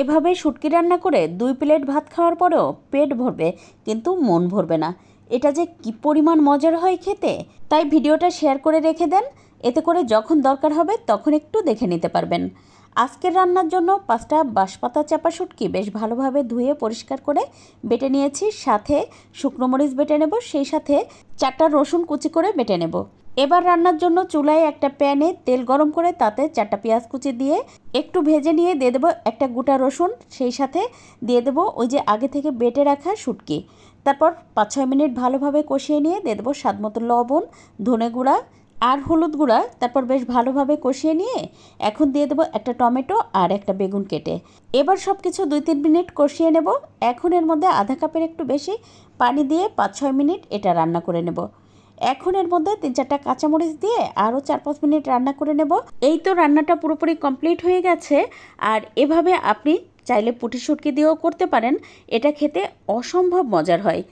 এভাবে শুটকি রান্না করে দুই প্লেট ভাত খাওয়ার পরেও পেট ভরবে, কিন্তু মন ভরবে না। এটা যে কি পরিমাণ মজার হয় খেতে, তাই ভিডিওটা শেয়ার করে রেখে দেন। এতে করে যখন দরকার হবে তখন একটু দেখে নিতে পারবেন। আজকের রান্নার জন্য পাঁচটা বাঁশপাতা চাপা শুটকি বেশ ভালোভাবে ধুয়ে পরিষ্কার করে বেটে নিয়েছি। সাথে শুকনো মরিচ বেটে নেব, সেই সাথে চারটা রসুন কুচি করে বেটে নেব। এবার রান্নার জন্য চুলায় একটা প্যানে তেল গরম করে তাতে চারটা পেঁয়াজ কুচি দিয়ে একটু ভেজে নিয়ে দিয়ে দেবো একটা গোটা রসুন। সেই সাথে দিয়ে দেবো ওই যে আগে থেকে বেটে রাখা শুটকি। তারপর পাঁচ ছয় মিনিট ভালোভাবে কষিয়ে নিয়ে দিয়ে দেবো স্বাদ মতো লবণ, ধনে গুঁড়া আর হলুদ গুঁড়া, তারপর বেশ ভালোভাবে কষিয়ে নিয়ে এখন দিয়ে দেবো একটা টমেটো আর একটা বেগুন কেটে। এবার সব কিছু দুই তিন মিনিট কষিয়ে নেব। এখন এর মধ্যে আধা কাপের একটু বেশি পানি দিয়ে পাঁচ ছয় মিনিট এটা রান্না করে নেব। এখন এর মধ্যে তিন চারটা কাঁচামরিচ দিয়ে আরও চার পাঁচ মিনিট রান্না করে নেব। এই তো রান্নাটা পুরোপুরি কমপ্লিট হয়ে গেছে। আর এভাবে আপনি চাইলে পুঁটি শুটকি দিয়েও করতে পারেন। এটা খেতে অসম্ভব মজার হয়।